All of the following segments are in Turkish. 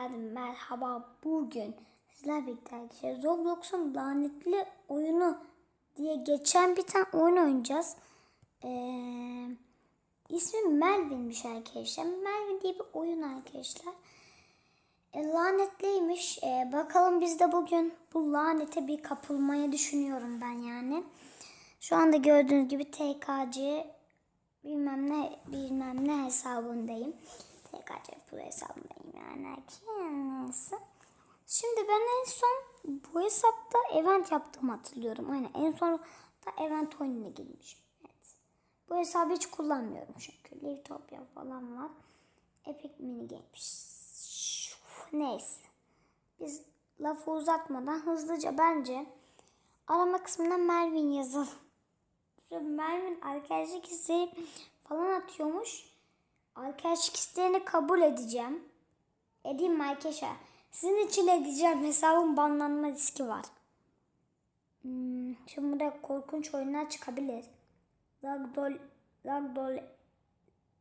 geldim. Merhaba. Bugün sizler birlikte Roblox'un lanetli oyunu diye geçen bir tane oyun oynayacağız. Ee, ismi Melvin'miş arkadaşlar. Melvin diye bir oyun arkadaşlar. E, lanetliymiş. E, bakalım biz de bugün bu lanete bir kapılmayı düşünüyorum ben yani. Şu anda gördüğünüz gibi TKC bilmem ne bilmem ne hesabındayım. TKC Pro hesabındayım yani. Kendisi. Şimdi ben en son bu hesapta event yaptığımı hatırlıyorum. Aynen en son da event oyununa girmişim. Evet. Bu hesabı hiç kullanmıyorum çünkü. Livetopia falan var. Epic Mini Games. Neyse. Biz lafı uzatmadan hızlıca bence arama kısmına Melvin yazalım. Melvin arkadaşlık isteği falan atıyormuş. Arkadaşlık isteğini kabul edeceğim. Edeyim arkadaşlar? Sizin için edeceğim. Hesabın banlanma riski var. Hmm, şimdi burada korkunç oyunlar çıkabilir. Ragdoll, Ragdoll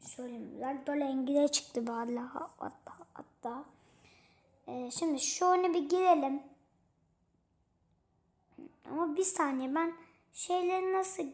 söyleyeyim. Ragdoll Engine çıktı vallahi hatta. hatta. Ee, şimdi şu oyuna bir girelim. Ama bir saniye ben şeyleri nasıl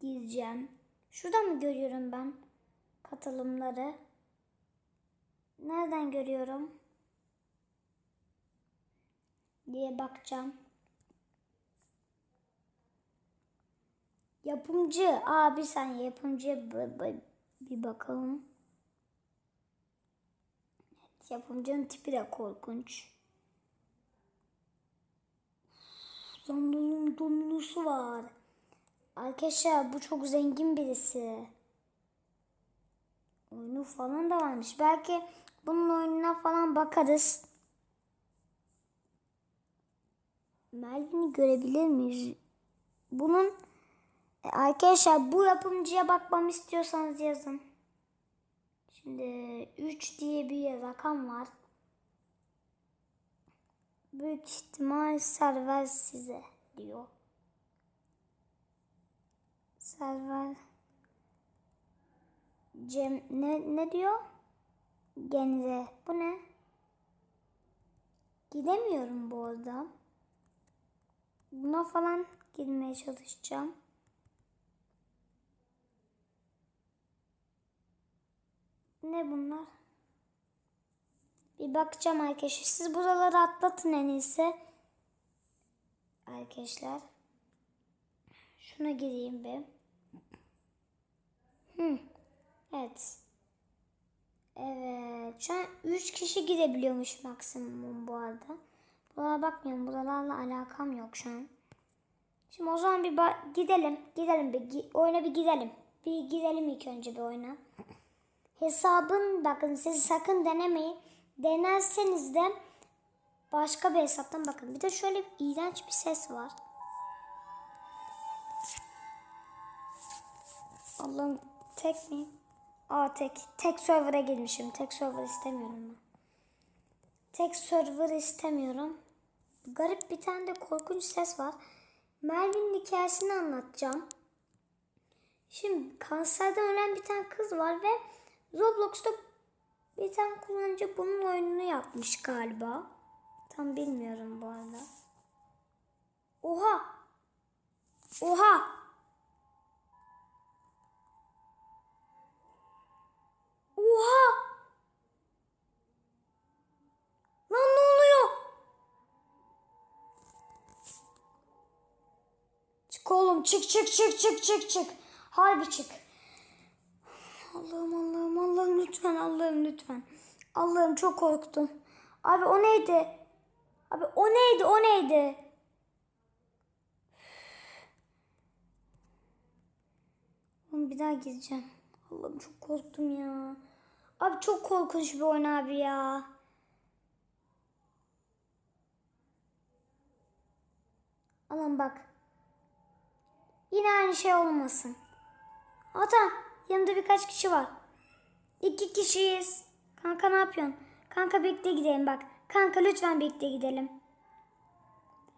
gireceğim? Şurada mı görüyorum ben katılımları? Nereden görüyorum? diye bakacağım. Yapımcı. Aa bir saniye yapımcı bir bakalım. Evet, yapımcının tipi de korkunç. Zandonun dominusu var. Arkadaşlar bu çok zengin birisi. Oyunu falan da varmış. Belki bunun oyununa falan bakarız. Melvin'i görebilir miyiz? Bunun e, arkadaşlar bu yapımcıya bakmamı istiyorsanız yazın. Şimdi 3 diye bir rakam var. Büyük ihtimal server size diyor. Server Cem ne, ne diyor? Genze. Bu ne? Gidemiyorum bu arada. Buna falan girmeye çalışacağım. Ne bunlar? Bir bakacağım arkadaşlar. Siz buraları atlatın en iyisi. Arkadaşlar. Şuna gireyim bir. Hı. Evet. Evet. Şu an 3 kişi gidebiliyormuş maksimum bu arada. Buralara bakmıyorum. Buralarla alakam yok şu an. Şimdi o zaman bir gidelim. Gidelim bir gi oyuna bir gidelim. Bir gidelim ilk önce bir oyuna. Hesabın bakın siz sakın denemeyin. Denerseniz de başka bir hesaptan bakın. Bir de şöyle bir iğrenç bir ses var. Allah'ım tek mi? Aa tek. Tek server'a girmişim. Tek server istemiyorum ben. Tek server istemiyorum. Garip bir tane de korkunç ses var. Melvin'in hikayesini anlatacağım. Şimdi kanserden ölen bir tane kız var ve Roblox'ta bir tane kullanıcı bunun oyununu yapmış galiba. Tam bilmiyorum bu arada. Oha! Oha! Oha! Lan ne oluyor? Çık oğlum çık çık çık çık çık çık. Harbi çık. Allah'ım Allah'ım Allah'ım lütfen Allah'ım lütfen. Allah'ım çok korktum. Abi o neydi? Abi o neydi o neydi? Oğlum bir daha gideceğim. Allah'ım çok korktum ya. Çok korkunç bir oyun abi ya. Aman bak. Yine aynı şey olmasın. Ata yanımda birkaç kişi var. İki kişiyiz. Kanka ne yapıyorsun? Kanka birlikte gidelim bak. Kanka lütfen birlikte gidelim.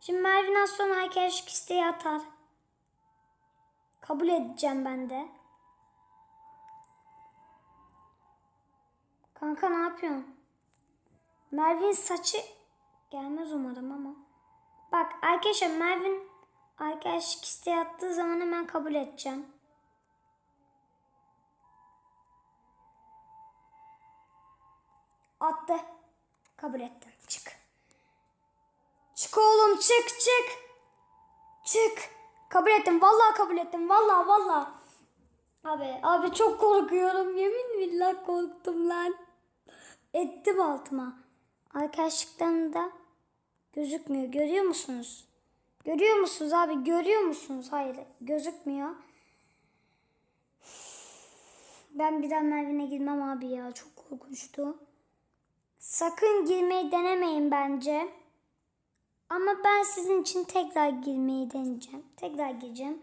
Şimdi Mervin az sonra arkadaşlık isteği atar. Kabul edeceğim ben de. Kanka ne yapıyorsun? Mervin saçı gelmez umarım ama. Bak arkadaşlar Mervin arkadaşlık isteği attığı zaman hemen kabul edeceğim. Attı. Kabul ettim. Çık. Çık oğlum çık çık. Çık. Kabul ettim. Vallahi kabul ettim. Vallahi vallahi. Abi abi çok korkuyorum. Yemin billah korktum lan. Ettim altıma. Arkadaşlıktan da gözükmüyor. Görüyor musunuz? Görüyor musunuz abi? Görüyor musunuz? Hayır gözükmüyor. Ben bir daha Mervin'e girmem abi ya. Çok korkunçtu. Sakın girmeyi denemeyin bence. Ama ben sizin için tekrar girmeyi deneyeceğim. Tekrar gireceğim.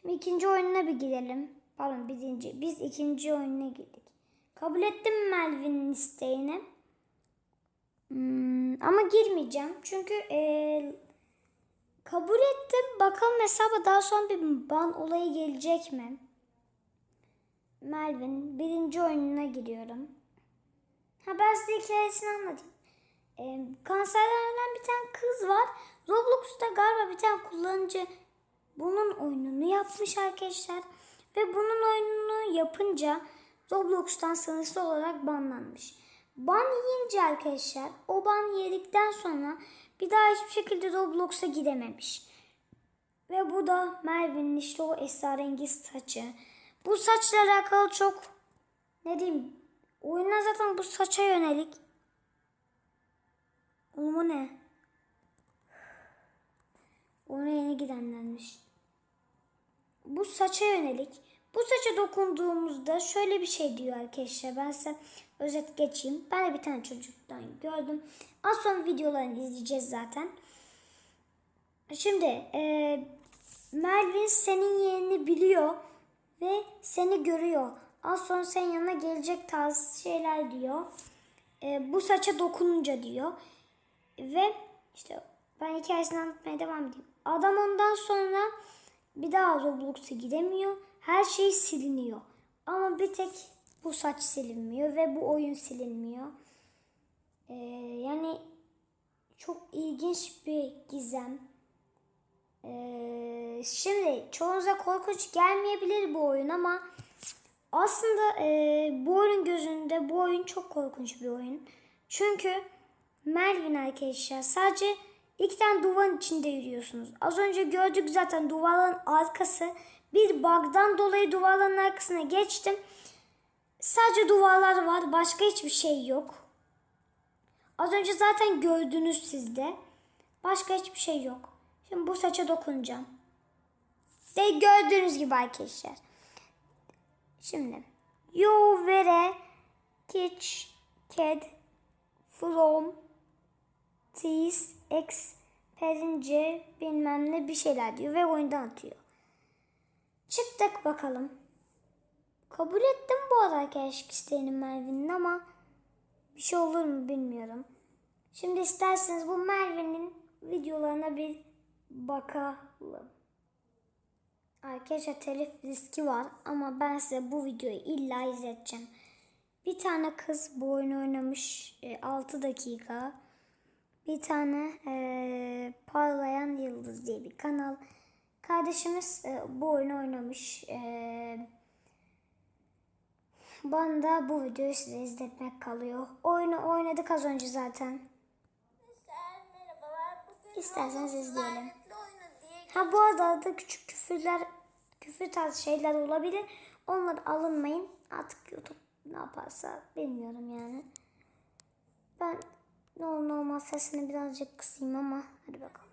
Şimdi ikinci oyununa bir girelim. Pardon birinci. Biz ikinci oyununa girdik. Kabul ettim Melvin'in isteğini. Hmm, ama girmeyeceğim. Çünkü eee, kabul ettim. Bakalım hesaba daha sonra bir ban olayı gelecek mi? Melvin birinci oyununa giriyorum. Ha ben size hikayesini anlatayım. Ee, kanserden bir tane kız var. Roblox'ta galiba bir tane kullanıcı bunun oyununu yapmış arkadaşlar. Ve bunun oyununu yapınca Roblox'tan sınırsız olarak banlanmış. Ban yiyince arkadaşlar o ban yedikten sonra bir daha hiçbir şekilde Roblox'a gidememiş. Ve bu da Mervin'in işte o esrarengiz saçı. Bu saçla alakalı çok ne diyeyim oyuna zaten bu saça yönelik. Oğlum ne? Ona yeni gidenlermiş. Bu saça yönelik. Bu saça dokunduğumuzda şöyle bir şey diyor arkadaşlar. Ben size özet geçeyim. Ben de bir tane çocuktan gördüm. Az sonra videolarını izleyeceğiz zaten. Şimdi e, Melvin senin yerini biliyor ve seni görüyor. Az sonra senin yanına gelecek tarz şeyler diyor. E, bu saça dokununca diyor. Ve işte ben hikayesini anlatmaya devam edeyim. Adam ondan sonra bir daha Roblox'a gidemiyor. Her şey siliniyor. Ama bir tek bu saç silinmiyor ve bu oyun silinmiyor. Ee, yani çok ilginç bir gizem. Ee, şimdi çoğunuza korkunç gelmeyebilir bu oyun ama aslında e, bu oyunun gözünde bu oyun çok korkunç bir oyun. Çünkü Melvin arkadaşlar sadece iki tane duvarın içinde yürüyorsunuz. Az önce gördük zaten duvarların arkası. Bir bug'dan dolayı duvarların arkasına geçtim. Sadece duvarlar var. Başka hiçbir şey yok. Az önce zaten gördünüz sizde. Başka hiçbir şey yok. Şimdi bu saça dokunacağım. De gördüğünüz gibi arkadaşlar. Şimdi you vere teach kid from this experince bilmem ne bir şeyler diyor ve oyundan atıyor. Çıktık bakalım. Kabul ettim bu arada arkadaşlık isteğini Mervin'in ama bir şey olur mu bilmiyorum. Şimdi isterseniz bu Mervin'in videolarına bir bakalım. Arkadaşlar telif riski var ama ben size bu videoyu illa izleteceğim. Bir tane kız bu oyunu oynamış e, 6 dakika. Bir tane e, Parlayan Yıldız diye bir kanal. Kardeşimiz e, bu oyunu oynamış. E, bana da bu videoyu size izletmek kalıyor. Oyunu oynadık az önce zaten. İsterseniz izleyelim. Ha bu arada da küçük küfürler, küfür tarzı şeyler olabilir. Onları alınmayın. Artık YouTube ne yaparsa bilmiyorum yani. Ben ne olur ne olmaz sesini birazcık kısayım ama hadi bakalım.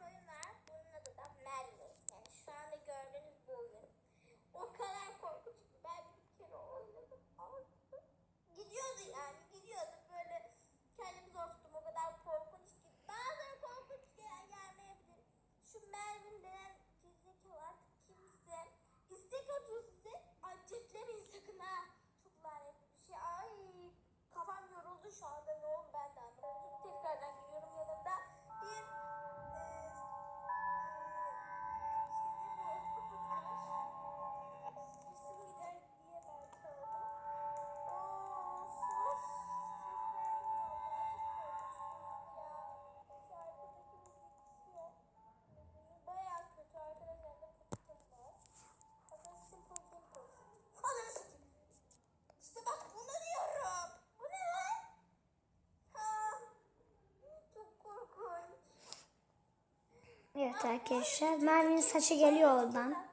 Evet arkadaşlar. Merve'nin saçı geliyor oradan. Gidiyorum.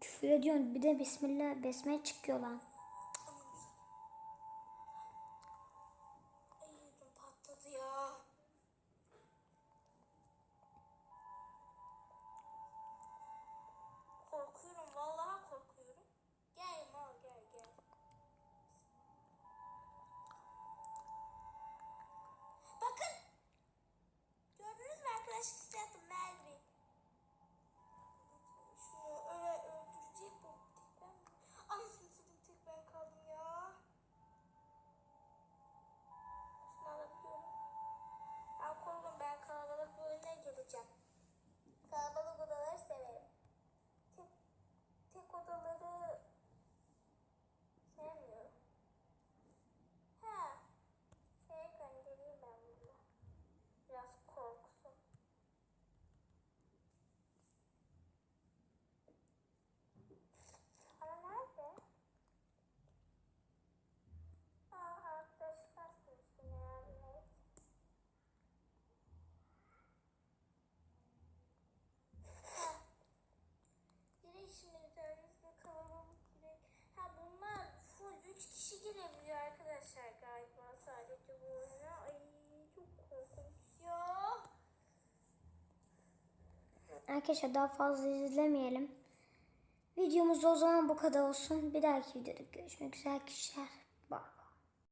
Küfür ediyorsun. Bir de Bismillah besmele çıkıyor lan. 3 kişi girebiliyor arkadaşlar galiba sadece bu oyuna. Ay çok korkunç ya. Arkadaşlar daha fazla izlemeyelim. Videomuz o zaman bu kadar olsun. Bir dahaki videoda görüşmek üzere arkadaşlar.